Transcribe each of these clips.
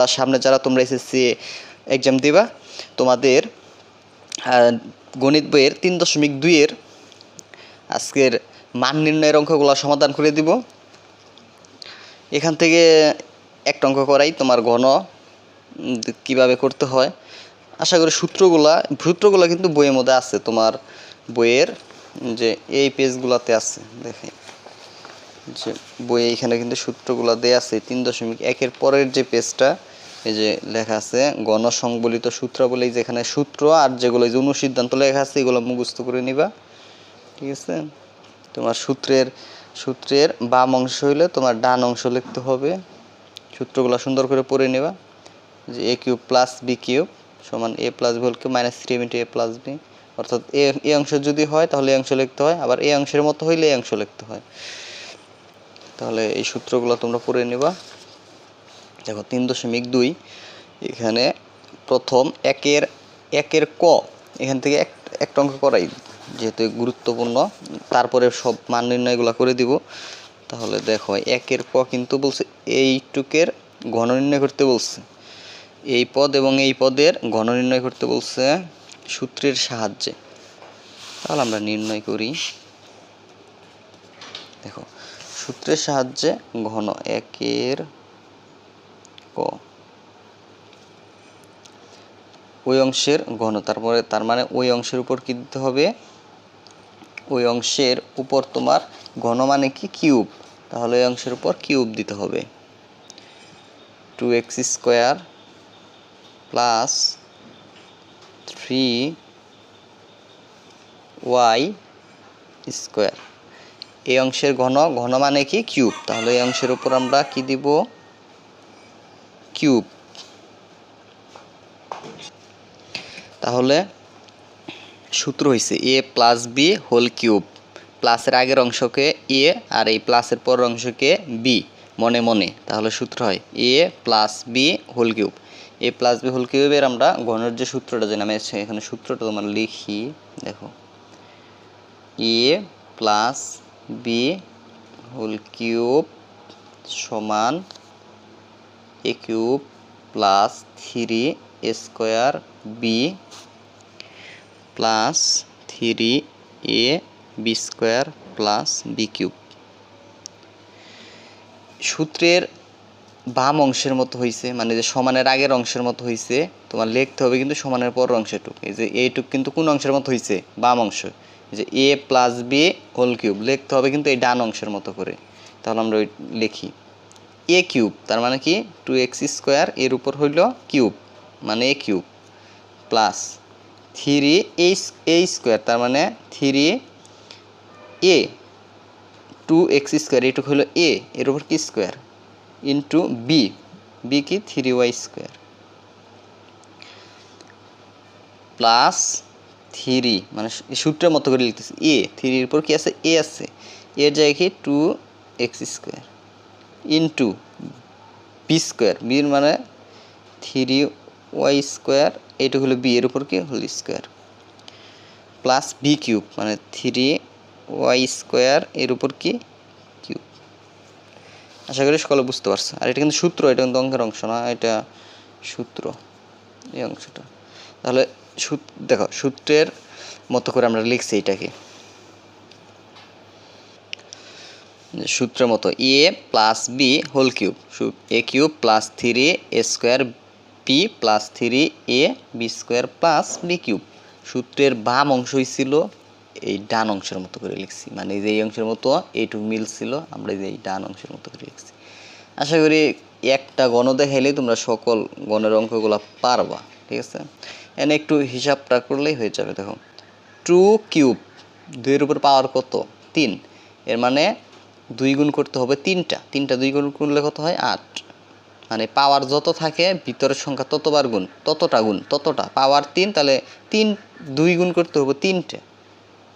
তার সামনে যারা তোমরা এসএসসি এক্সাম দিবা, তোমাদের গণিত বইয়ের তিন দশমিক দুইয়ের আজকের মান নির্ণয়ের অঙ্কগুলো সমাধান করে দিব। এখান থেকে একটা অঙ্ক করাই তোমার ঘন কীভাবে করতে হয়। আশা করি সূত্রগুলা, সূত্রগুলো কিন্তু বইয়ের মধ্যে আছে, তোমার বইয়ের যে এই পেজগুলোতে আছে, দেখে। যে বইয়ে এখানে কিন্তু সূত্রগুলো দেয়া আছে, তিন দশমিক একের পরের যে পেজটা এই যে লেখা আছে, গণসংবলিত সূত্র বলে এই যে এখানে সূত্র আর যেগুলো যে অনুসিদ্ধান্ত লেখা আছে, এগুলো মুখস্থ করে নিবা। ঠিক আছে? তোমার সূত্রের সূত্রের বাম অংশ হইলে তোমার ডান অংশ লিখতে হবে। সূত্রগুলো সুন্দর করে পড়ে নেবা। যে a cube plus b cube সমান a plus b whole cube minus three into a plus b অর্থাৎ এ এ অংশ যদি হয়, তাহলে এই অংশ লিখতে হয়। আবার এই অংশের মতো হইলে এই অংশ লিখতে হয়। তাহলে এই সূত্রগুলো তোমরা পড়ে নেবা। দেখো, তিন দশমিক দুই, এখানে প্রথম একের একের ক, এখান থেকে এক, একটা অঙ্ক করাই, যেহেতু গুরুত্বপূর্ণ, তারপরে সব মান নির্ণয়গুলো করে দিব। তাহলে দেখো, একের ক কিন্তু বলছে এইটুকের ঘন নির্ণয় করতে বলছে। এই পদ এবং এই পদের ঘন নির্ণয় করতে বলছে সূত্রের সাহায্যে। তাহলে আমরা নির্ণয় করি। দেখো, সূত্রের সাহায্যে ঘন একের ক ওই অংশের ঘন তারপরে তার মানে ওই অংশের উপর কি দিতে হবে? ওই অংশের উপর তোমার ঘন মানে কি? কিউব। তাহলে ওই অংশের উপর কিউব দিতে হবে। Two x square plus three y square এই অংশের ঘন ঘন মানে কি? কিউব। তাহলে এই অংশের উপর আমরা কি দিব? কিউব। তাহলে সূত্র হয়েছে a plus b whole cube প্লাসের আগের অংশকে এ আর এই প্লাসের পরের অংশকে বি মনে মনে। তাহলে সূত্র হয় a plus b whole cube a plus b whole কিউবের আমরা ঘনের যে সূত্রটা জানি আমি এখানে সূত্রটা তোমার লিখি, দেখো। A plus b whole cube সমান a cube plus three square b plus three a b square plus b cube. সূত্রের বাম অংশের মতো হয়েছে মানে যে সমানের আগের অংশের মতো হয়েছে তোমার লিখতে হবে কিন্তু সমানের পর অংশটুক। এই যে এইটুক কিন্তু কোন অংশের মতো হয়েছে বাম অংশ। যে a plus b whole cube, লিখতে হবে কিন্তু এই ডান অংশের মতো করে। তাহলে আমরা ওই লিখি। এ কিউব, তার মানে কি? টু এক্স স্কোয়ার এর উপর হইল কিউব মানে a cube. Plus three h a square তার মানে three a two x square এইটুকু হলো এ এর উপর কি স্কোয়ার ইন্টু বি বি কি? Three y square plus three মানে সূত্রের মতো করে লিখতেছি এ থ্রির উপর কি আছে? এ আছে এর জায়গায় কি? Two x square into b square বির মানে থ্রি ওয়াই স্কোয়ার এইটুকু হলো বি এর উপর কি? Whole square. Plus b cube মানে থ্রি ওয়াই স্কোয়ার এর উপর কি? কিউব। আশা করি সকলে বুঝতে পারছ। আর এটা কিন্তু সূত্র, এটা কিন্তু অঙ্কের অংশ না, এটা সূত্র, এই অংশটা। তাহলে দেখো, সূত্রের মতো করে আমরা লিখছি এটাকে। সূত্রের মতো a plus b whole cube a cube plus three a square b plus three a b square plus b cube সূত্রের বাম অংশ ছিল এই ডান অংশের মতো করে লিখছি। মানে যে অংশের মতো এইটুকু মিল ছিল, আমরা যে ডান অংশের মতো করে লিখছি। আশা করি একটা গণ দেখাইলেই তোমরা সকল গণের অঙ্কগুলো পারবা, ঠিক আছে? এনে একটু হিসাবটা করলেই হয়ে যাবে, দেখো। টু কিউব দুইয়ের উপর পাওয়ার কত? তিন। এর মানে দুই গুণ করতে হবে তিনটা। তিনটা দুই গুণ করলে কত হয়? আট। মানে পাওয়ার যত থাকে, ভিতরের সংখ্যা ততবার গুণ, ততটা গুণ, ততটা। পাওয়ার তিন, তাহলে তিন, দুই গুণ করতে হবে তিনটে।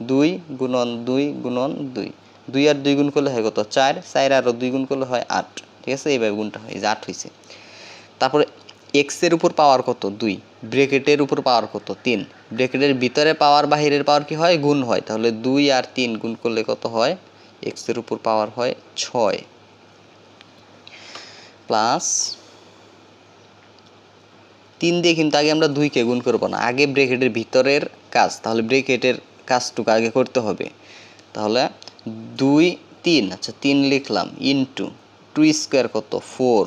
দুই গুণন দুই গুণন দুই। দুই আর দুই গুণ করলে হয় কত? চার। চার আর দুই গুণ করলে হয় আট। ঠিক আছে? এইভাবে গুণটা হয়। যে আট হয়েছে। তারপরে এক্সের উপর পাওয়ার কত? দুই। ব্রেকেটের উপর পাওয়ার কত? তিন। ব্রেকেটের ভিতরে পাওয়ার বাহিরের পাওয়ার কি হয়? গুণ হয়। তাহলে দুই আর তিন গুণ করলে কত হয়? এক্সের উপর পাওয়ার হয় ছয় plus three a b square plus b cube সমান কত হয় এক্সের উপর পাওয়ার প্লাস তিন দিয়ে কিন্তু আগে আমরা দুইকে গুণ করব না। আগে ব্রেকেটের ভিতরের কাজ, তাহলে ব্রেকেটের কাজটুকু আগে করতে হবে। তাহলে দুই, তিন আচ্ছা তিন লিখলাম ইনটু টু স্কোয়ার কত? ফোর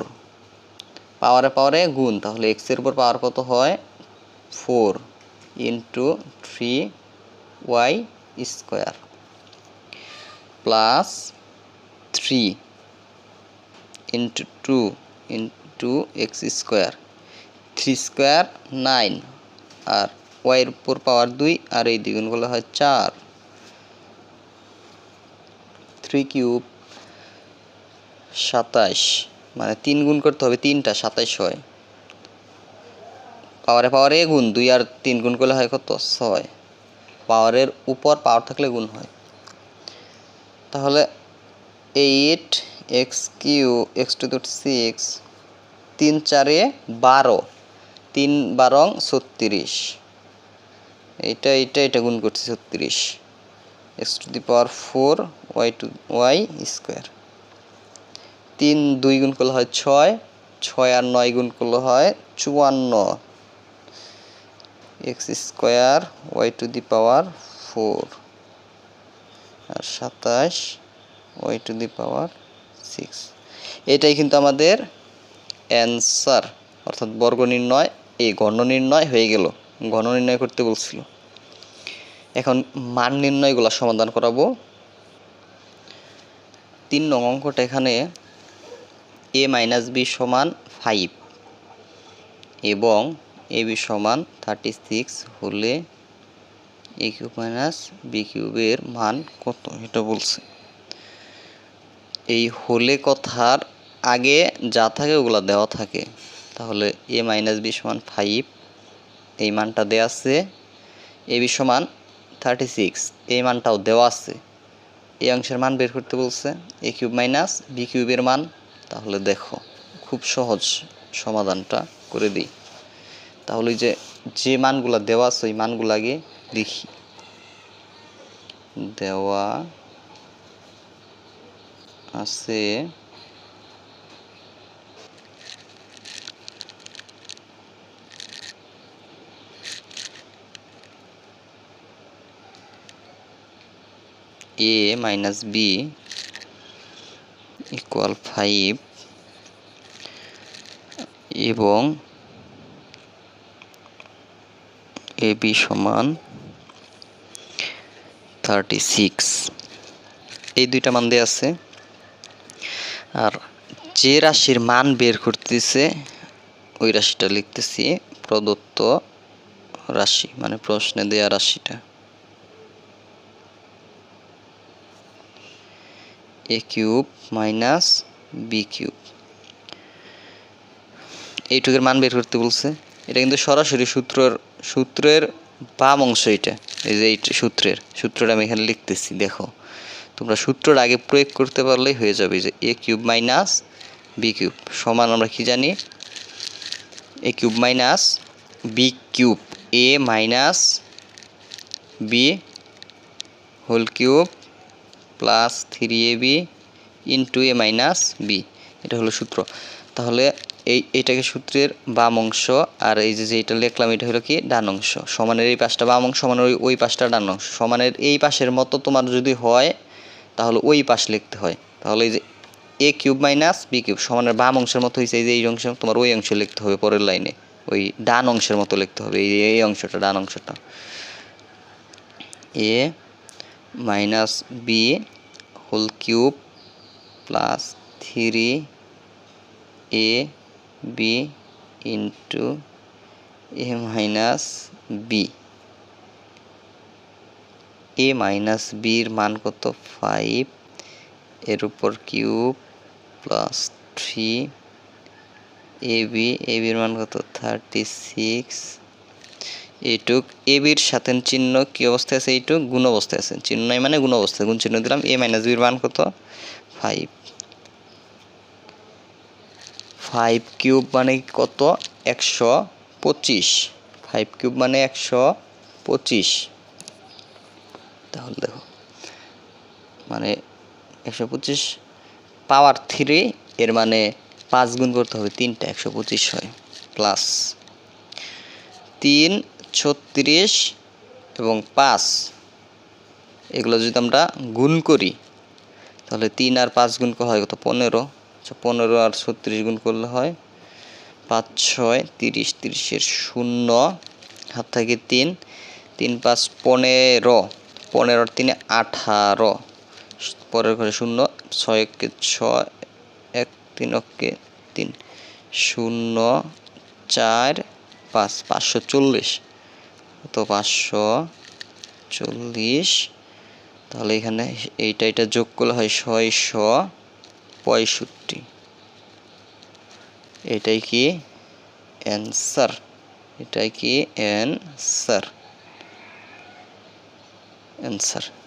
পাওয়ারে পাওয়ারে গুণ, তাহলে এক্সের উপর পাওয়ার কত হয়? Four into three y square plus three into two into x square three square nine আর ওয়াইয়ের উপর পাওয়ার দুই, আর এই দ্বিগুণগুলো হয় চার. থ্রি কিউব সাতাশ মানে তিন গুণ করতে হবে তিনটা সাতাশ হয়। পাওয়ারে পাওয়ারে গুণ, দুই আর তিন গুণ করলে হয় কত? ছয়। পাওয়ারের উপর পাওয়ার থাকলে গুণ হয়। তাহলে eight x cube, x two দুট সিক্স, তিন চারে বারো, তিন বারং ছত্রিশ। এইটা এইটা এটা গুণ করছি ছত্রিশ। X to the power four, y two, y square. তিন দুই গুণ করলে হয় ছয় ছয় আর নয় গুণ করলে হয় চুয়ান্ন। X square, y to the power four. আর সাতাশ, y to the power six এটাই কিন্তু আমাদের অ্যান্সার অর্থাৎ বর্গ নির্ণয়, এই ঘন নির্ণয় হয়ে গেল। ঘন নির্ণয় করতে বলছিল। এখন মান নির্ণয়গুলো সমাধান করাবো। তিন নং অঙ্কটা এখানে এ মাইনাস বি সমান ফাইভ এবং এ বি সমান থার্টি সিক্স হলে এ কিউব মাইনাস বি কিউবের মান কত? এটা বলছে। এই হলে কথার আগে যা থাকে ওগুলো দেওয়া থাকে। তাহলে এ মাইনাস বি সমান ফাইভ এই মানটা দেওয়া আছে। এ বি সমান থার্টি সিক্স এই মানটাও দেওয়া আছে। এই অংশের মান বের করতে বলছে, এ কিউব মাইনাস বি কিউবের মান। তাহলে দেখো, খুব সহজ সমাধানটা করে দিই। তাহলে যে যে মানগুলা দেওয়া আছে, ওই মানগুলো আগে লিখি। দেওয়া আছে। A minus b equal five এবং এ বি সমান থার্টি সিক্স এই দুইটা মান দেওয়া আছে। যে রাশির মান বের করতেছে, ওই রাশিটা লিখতেছি প্রদত্ত রাশি মানে প্রশ্নে দেয়া রাশিটা। A cube minus b cube এইটুকের মান বের করতে বলছে। এটা কিন্তু সরাসরি সূত্রের সূত্রের বাম অংশ এটা এই যে এই সূত্রের, সূত্রটা আমি এখানে লিখতেছি, দেখো। তোমরা সূত্রটা আগে প্রয়োগ করতে পারলেই হয়ে যাবে যে a cube minus b cube সমান আমরা কি জানি? A cube minus b cube a minus b whole cube plus three a b into a minus b এটা হলো সূত্র। তাহলে এই এইটাকে সূত্রের বাম অংশ আর এই যে যেটা লিখলাম, এটা হলো কি? ডান অংশ। সমানের এই পাশটা বাম অংশ, সমানের ওই ওই পাশটা ডান অংশ। সমানের এই পাশের মতো তোমার যদি হয়, তাহলে ওই পাশ লিখতে হয়। তাহলে এই যে a cube minus b cube সমানের বাম অংশের মতো হয়েছে এই যে এই অংশ তোমার ওই অংশ লিখতে হবে পরের লাইনে। ওই ডান অংশের মতো লিখতে হবে, এই এই অংশটা, ডান অংশটা। A minus b whole cube plus three a b into a minus b a minus বির মান কত? ফাইভ এর উপর cube plus three a b a বির মান কত? থার্টি সিক্স এইটুক এ বির সাথে চিহ্ন কি অবস্থায় আছে? এইটুক গুণ অবস্থায় আছে। চিহ্ন মানে গুণ অবস্থায়। গুণ চিহ্ন দিলাম। এ মাইনাস বির মান কত? ফাইভ ফাইভ কিউব মানে কত? একশো পঁচিশ। ফাইভ কিউব মানে একশো পঁচিশ। তাহলে দেখো। মানে একশো পঁচিশ পাওয়ার থ্রি এর মানে পাঁচ গুণ করতে হবে তিনটা, একশো পঁচিশ হয় প্লাস তিন, ছত্রিশ এবং পাঁচ। এগুলো যদি আমরা গুণ করি, তাহলে তিন আর পাঁচ গুণ করা হয় কত? পনেরো। আচ্ছা পনেরো আর ছত্রিশ গুণ করলে হয় পাঁচ, ছয়, তিরিশ, তিরিশের শূন্য, হাত থাকে তিন তিন পাঁচ পনেরো। পনেরোর তিনে আঠারো। পরের ঘরে শূন্য ছয় একে ছয়, এক তিন অকে তিন, শূন্য চার পাঁচ, পাঁচশো চল্লিশ। তো পাঁচশো চল্লিশ। তাহলে এখানে এইটা এটা যোগ করলে হয় ছয়শো পঁয়ষট্টি। এটাই কি? অ্যান্সার। এটাই কি? অ্যান্সার। অ্যান্সার।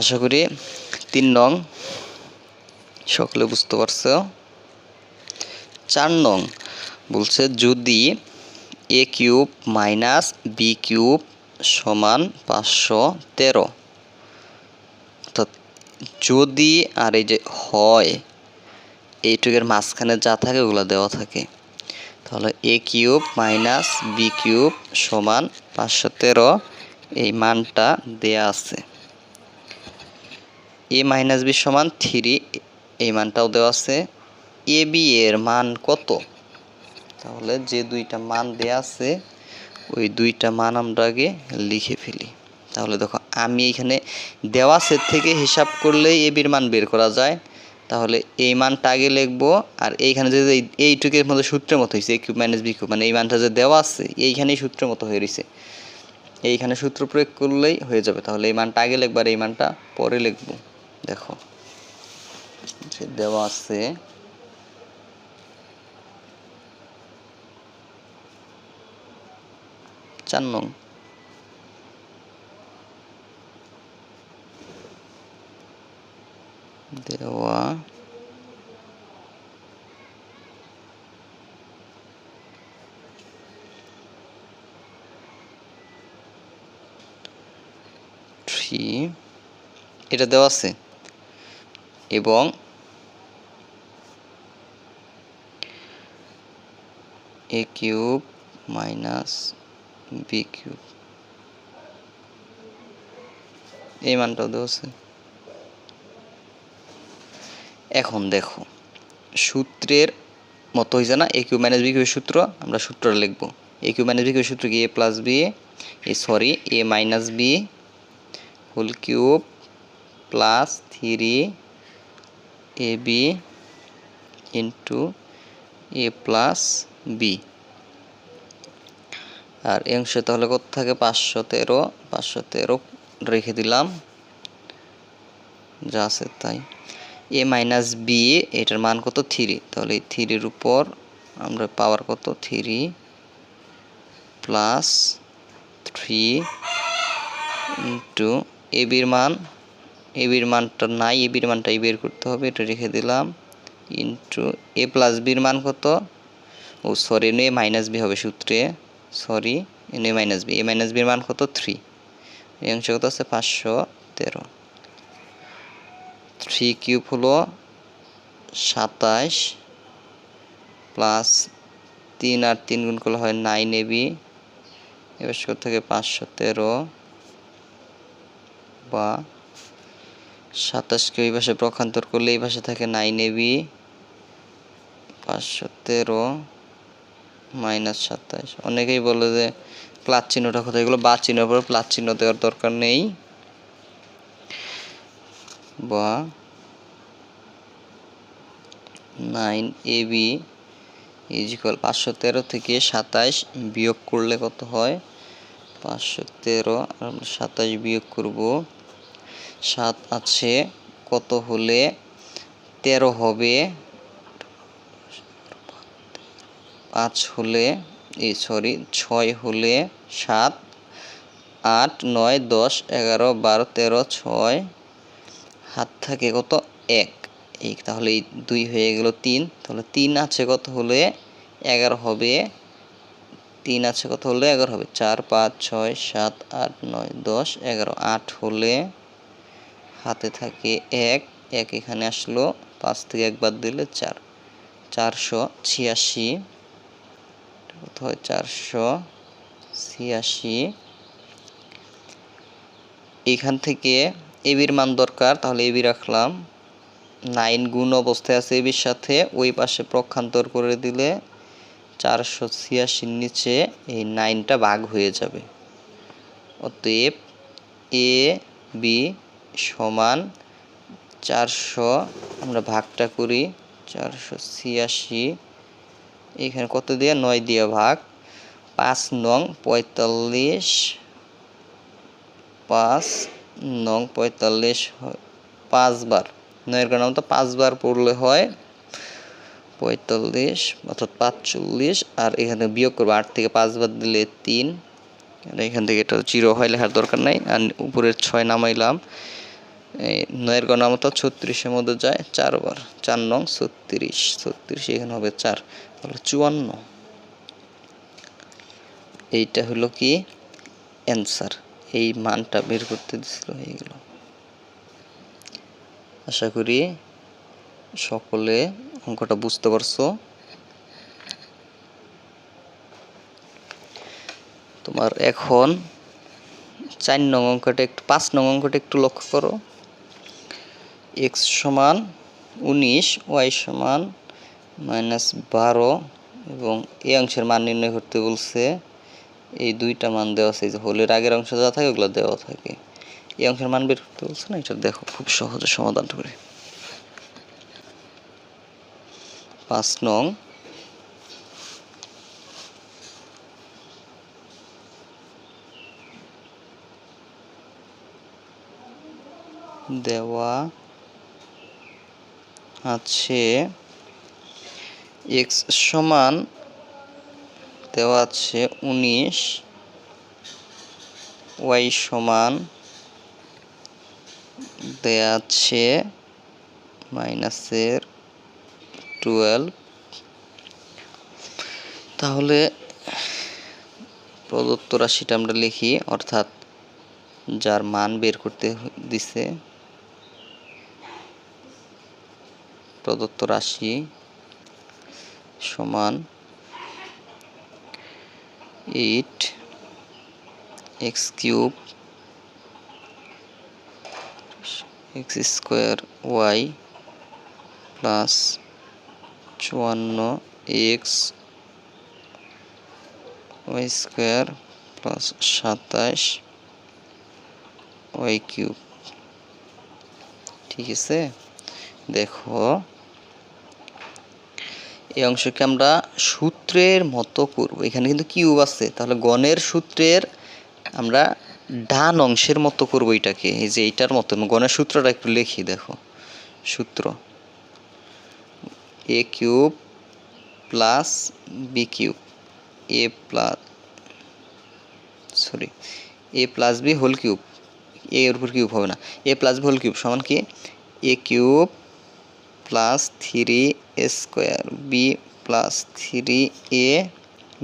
আশা করি তিন নং। সকলে বুঝতে পারছ? চার নং বলছে যদি a cube minus b cube সমান পাঁচশো তেরো। অর্থাৎ যদি আর এই যে হয়, এইটুকের মাঝখানে যা থাকে ওগুলো দেওয়া থাকে। তাহলে a cube minus b cube সমান পাঁচশো তেরো, এই মানটা দেয়া আছে। এ মাইনাস বি সমান থ্রি, এই মানটাও দেওয়া আছে। এ বি এর মান কত? তাহলে যে দুইটা মান দেয়া আছে, ওই দুইটা মান আমরা আগে লিখে ফেলি। তাহলে দেখো, আমি এখানে দেওয়া সেট থেকে হিসাব করলেই এ বির মান বের করা যায়। তাহলে এই মানটা আগে লিখব, আর এইখানে যদি এই- এইটুকের মধ্যে সূত্রের মতো হয়েছে কিউব মাইনাস বি কিউব মানে এই মানটা যে দেওয়া আছে, এইখানেই সূত্রের মতো হয়ে রয়েছে। এইখানে সূত্র প্রয়োগ করলেই হয়ে যাবে। তাহলে এই মানটা আগে লিখব, আর এই মানটা পরে লিখব। দেখো। যে দেওয়া আছে চার নং। দেওয়া এটা দেওয়া আছে। এবং a cube minus b cube এই মানটাও দেওয়া এখন দেখো, সূত্রের মতো হয়েছে না? A cube minus b cube সূত্র, আমরা সূত্রটা লিখব। A cube minus b cube সূত্র কি? A plus b a sorry a minus b whole cube plus three a b into a plus b আর অংশে তাহলে কত থাকে? পাঁচশো তেরো। পাঁচশো তেরো রেখে দিলাম। যা আছে তাই। এ মাইনাস বি এটার মান কত? থ্রি তাহলে থ্রির উপর আমরা পাওয়ার কত? Three plus three into a বির মান এ বির মানটা নাই এবির মানটাই বের করতে হবে, এটা রেখে দিলাম। ইন্টু এ প্লাস বির মান কত? ও সরি এ মাইনাস বি হবে সূত্রে। Sorry a minus b a minus বির মান কত? থ্রি এই অংশ কত আছে? পাঁচশো তেরো। থ্রি কিউব হলো সাতাশ প্লাস তিন আর তিন গুণ করলে হয় নাইন এবি এবার কত থেকে পাঁচশো তেরো বা সাতাশকে ওই পাশে প্রখান্তর করলে এই পাশে থাকে নাইন এ বি পাঁচশো তেরো মাইনাস সাতাশ। অনেকেই বলে যে প্লাস চিহ্নটা কোথায়? এগুলো বা চিহ্ন পরে প্লাস চিহ্ন দেওয়ার দরকার নেই। বা নাইন এ বি ইজিক্যাল পাঁচশো তেরো থেকে সাতাশ বিয়োগ করলে কত হয়? পাঁচশো তেরো, আর আমরা সাতাশ বিয়োগ করব। সাত আছে, কত হলে তেরো হবে? পাঁচ হলে, এই সরি ছয় হলে সাত, আট, নয়, দশ, এগারো, বারো, তেরো, ছয় হাত থাকে কত? এক। এই তাহলে এই দুই হয়ে গেল তিন। তাহলে তিন আছে কত হলে এগারো হবে? তিন আছে কত হলে এগারো হবে? চার, পাঁচ, ছয়, সাত, আট, নয়, দশ, এগারো, আট হলে হাতে থাকে এক এক এখানে আসলো, পাঁচ থেকে একবার দিলে চার। চারশো ছিয়াশি চারশো ছিয়াশি। এখান থেকে এবির মান দরকার, তাহলে এবি রাখলাম। নাইন গুণ অবস্থায় আছে এবির সাথে, ওই পাশে প্রক্ষান্তর করে দিলে চারশো ছিয়াশির নিচে এই নাইনটা ভাগ হয়ে যাবে। অতএব এ বি সমান চারশো, আমরা ভাগটা করি চারশো ছিয়াশি। এখানে কত দিয়ে? নয় দিয়ে ভাগ। পাঁচ নং পঁয়তাল্লিশ, পাঁচ নং পঁয়তাল্লিশ পাঁচবার। নয়ের কারণ তো পাঁচবার পড়লে হয়। পঁয়তাল্লিশ অর্থাৎ পাঁচচল্লিশ, আর এখানে বিয়োগ করব আট থেকে পাঁচবার দিলে তিন। এখান থেকে এটা জিরো হয়, লেখার দরকার নাই। আর উপরের ছয় নামাইলাম। নয়ের গণ মতো ছত্রিশের মধ্যে যায় চারবার। চার নং ছত্রিশ। ছত্রিশ এখানে হবে চার। তাহলে চুয়ান্ন। এইটা হলো কি? অ্যান্সার এই মানটা বের করতে দিছিল, হয়ে গেল। আশা করি সকলে অঙ্কটা বুঝতে পারছ। তোমার এখন চার নং অঙ্কটা একটু, পাঁচ নং অঙ্কটা একটু লক্ষ্য করো। এক্স সমান উনিশ, ওয়াই সমান মাইনাস বারো এবং এই অংশের মান নির্ণয় করতে বলছে, এই দুইটা মান দেওয়া আছে যে হোলের আগের অংশ যা থাকে, ওগুলো দেওয়া থাকে। এই অংশের মান বের করতে বলছে না, এটা দেখো, খুব সহজে সমাধান করে। পাঁচ নং। দেওয়া আছে এক্স সমান দেওয়া আছে উনিশ ওয়াই সমান দেওয়া আছে মাইনাসের টুয়েলভ। তাহলে প্রদত্ত রাশিটা আমরা লিখি, অর্থাৎ যার মান বের করতে দিছে প্রদত্ত রাশি সমান eight x cube x square y plus চুয়ান্ন এক্স ওয়াই স্কোয়ার প্লাস সাতাশ ওয়াই কিউব ঠিক আছে? দেখো এই অংশকে আমরা সূত্রের মতো করব। এখানে কিন্তু কিউব আছে। তাহলে গণের সূত্রের আমরা ডান অংশের মতো করব এটাকে। এই যে এইটার মতো। গণের সূত্রটা একটু লিখি, দেখো। সূত্র। A cube plus b cube. A plus sorry, a plus b whole cube. এর উপর কিউব হবে না। A plus b whole cube সমান কি? A cube plus three a square b plus three a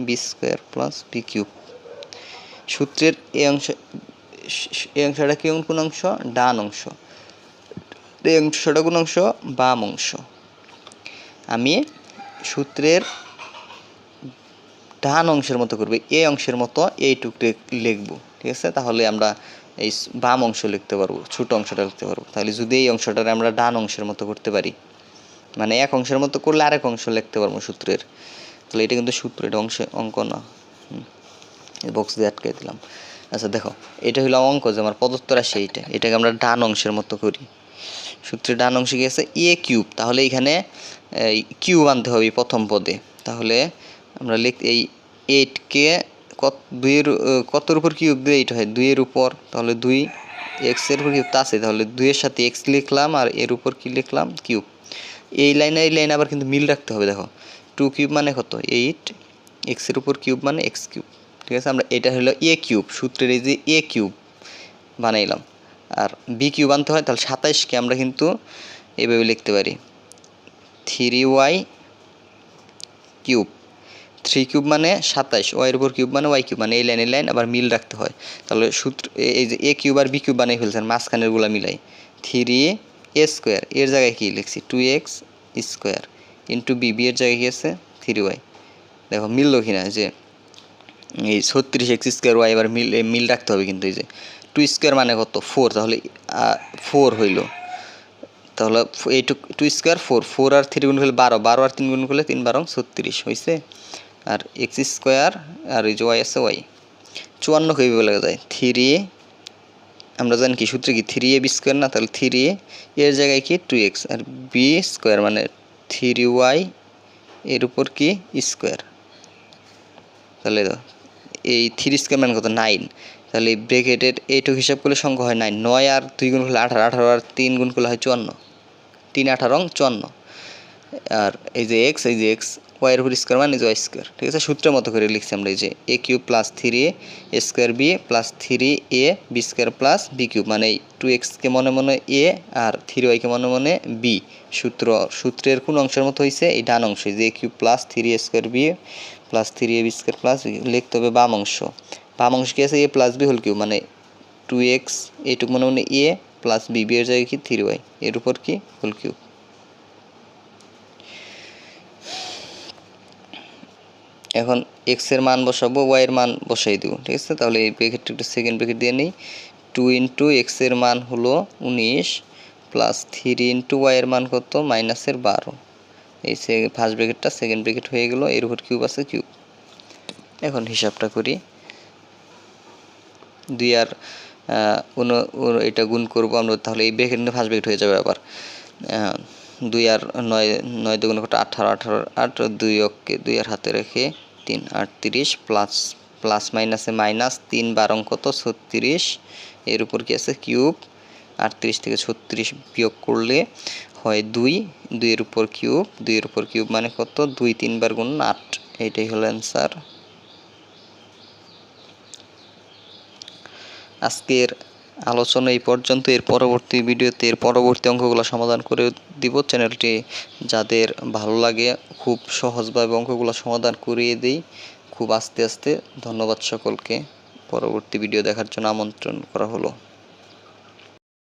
b square plus b cube সূত্রের এই অংশ, এই অংশটা কি কোন অংশ? ডান অংশ। এই অংশটা কোন অংশ? বাম অংশ। আমি সূত্রের ডান অংশের মতো করবে এই অংশের মতো এইটুকু লিখব, ঠিক আছে? তাহলে আমরা এই বাম অংশ লিখতে পারব, ছোট অংশটা লিখতে পারব। তাহলে যদি এই অংশটারে আমরা ডান অংশের মতো করতে পারি মানে এক অংশের মতো করলে আরেক অংশ লিখতে পারব সূত্রের। তাহলে এটা কিন্তু সূত্র, এটা অংশ, অঙ্ক না। বক্স দিয়ে আটকে দিলাম। আচ্ছা দেখো, এটা হলো অঙ্ক যে আমার প্রদত্ত রাশি এইটা। এটাকে আমরা ডান অংশের মতো করি। সূত্রের ডান অংশে গিয়েছে এ কিউব তাহলে এখানে কিউব আনতে হবে প্রথম পদে। তাহলে আমরা লিখ, এই এইটকে কত, দুইয়ের, কতর উপর কিউব দিয়ে এইট হয়? দুইয়ের উপর। তাহলে দুই এক্সের উপর কিউব তা আছে। তাহলে দুইয়ের সাথে এক্স লিখলাম আর এর উপর কি লিখলাম? কিউব এই লাইনে এই লাইনে আবার কিন্তু মিল রাখতে হবে, দেখো। টু কিউব মানে কত? এইট এক্সের উপর কিউব মানে এক্স কিউব ঠিক আছে? আমরা এটা হলো এ কিউব সূত্রের এই যে এ কিউব বানাইলাম। আর বি কিউব আনতে হয়, তাহলে সাতাইশকে আমরা কিন্তু এভাবে লিখতে পারি। Three y cube three cube মানে সাতাইশ ওয়াইয়ের উপর কিউব মানে ওয়াই কিউব মানে এই লাইন এই লাইন আবার মিল রাখতে হয়। তাহলে সূত্র, এই যে এ কিউব আর বি কিউব বানিয়ে ফেলছেন মাঝখানেরগুলো মিলাই। থ্রি এ স্কোয়ার এর জায়গায় কি লিখছি? Two x square into b b এর জায়গায় কি আছে? থ্রি ওয়াই দেখো, মিললো কিনা যে, এই ছত্রিশ এক্স স্কোয়ার ওয়াই এবার মিল মিল রাখতে হবে কিন্তু এই যে। টু স্কোয়ার মানে কত? ফোর তাহলে ফোর হইল। তাহলে, এই two two square four four আর থ্রি গুণ করলে বারো বারো আর তিন গুণ করলে তিন, বারো, ছত্রিশ হয়েছে আর এক্স স্কোয়ার আর এই যে ওয়াই আছে ওয়াই চুয়ান্ন কীভাবে লেখা যায়। থ্রি আমরা জানি কি, সূত্রে কি থ্রি এ বি স্কোয়ার না? তাহলে থ্রি এ এর জায়গায় কি? টু এক্স আর বি স্কোয়ার মানে থ্রি ওয়াই এর উপর কি? স্কোয়ার তাহলে এই থ্রি স্কোয়ার মানে কত? নাইন তাহলে ব্রেকেটের এইটুকু হিসাব করলে সংখ্যা হয় নাইন নয় আর দুই গুণ করলে আঠারো আঠারো আর তিন গুণ করলে হয় চুয়ান্ন। তিন আঠারো, চুয়ান্ন। আর এই যে এক্স এই যে এক্স ওয়াইয়ের উপর স্কোয়ার মানে ওয়াই স্কোয়ার ঠিক আছে? সূত্রের মতো করে লিখছি আমরা এই যে a cube plus three a square b plus three a b square plus b cube মানে টু এক্সকে মনে মনে এ আর থ্রি ওয়াইকে মনে মনে বি সূত্র, সূত্রের কোন অংশের মতো হয়েছে এই ডান অংশ, যে a cube plus three a square b plus three a b square plus লিখতে হবে বাম অংশ। বাম অংশ কি আছে? A plus b whole cube মানে টু এক্স এইটুকু মনে মনে এ প্লাস বি বি এর জায়গায় কি? থ্রি ওয়াই এর উপর কি? হোল কিউব এখন এক্সের মান বসাবো ওয়াই এর মান বসাই দেবো, ঠিক আছে? তাহলে এই ব্রেকেটটা একটু সেকেন্ড ব্রেকেট দিয়ে নিই। টু ইন্টু এক্সের মান হলো উনিশ প্লাস থ্রি ইন্টু ওয়াই এর মান কত? মাইনাসের বারো। এই সে ফার্স্ট ব্রেকেটটা সেকেন্ড ব্রেকেট হয়ে গেলো, এর উপর কিউব আছে কিউব এখন হিসাবটা করি। দুই আর এটা গুণ করব আমরা, তাহলে এই ব্রেকেট ফার্স্ট ব্রেকেট হয়ে যাবে আবার। দুই আর নয় নয় দুগুণ কত? আঠারো আঠারো, আট, দুই অক্ষে দুই আর হাতে রেখে তিন আটত্রিশ প্লাস প্লাস, মাইনাসে, মাইনাস তিন বারং কত ছত্রিশ। এর উপর কি আছে? কিউব। আটত্রিশ থেকে ছত্রিশ বিয়োগ করলে হয় দুই। দুইয়ের উপর কিউব। দুইয়ের উপর কিউব মানে কত? দুই তিনবার গুণ আট। এইটাই হলো অ্যান্সার আজকের আলোচনা এই পর্যন্ত। এর পরবর্তী ভিডিওতে এর পরবর্তী অঙ্কগুলো সমাধান করে দিব। চ্যানেলটি যাদের ভালো লাগে, খুব সহজভাবে অঙ্কগুলো সমাধান করিয়ে দিই। খুব আস্তে আস্তে। ধন্যবাদ সকলকে। পরবর্তী ভিডিও দেখার জন্য আমন্ত্রণ করা হলো।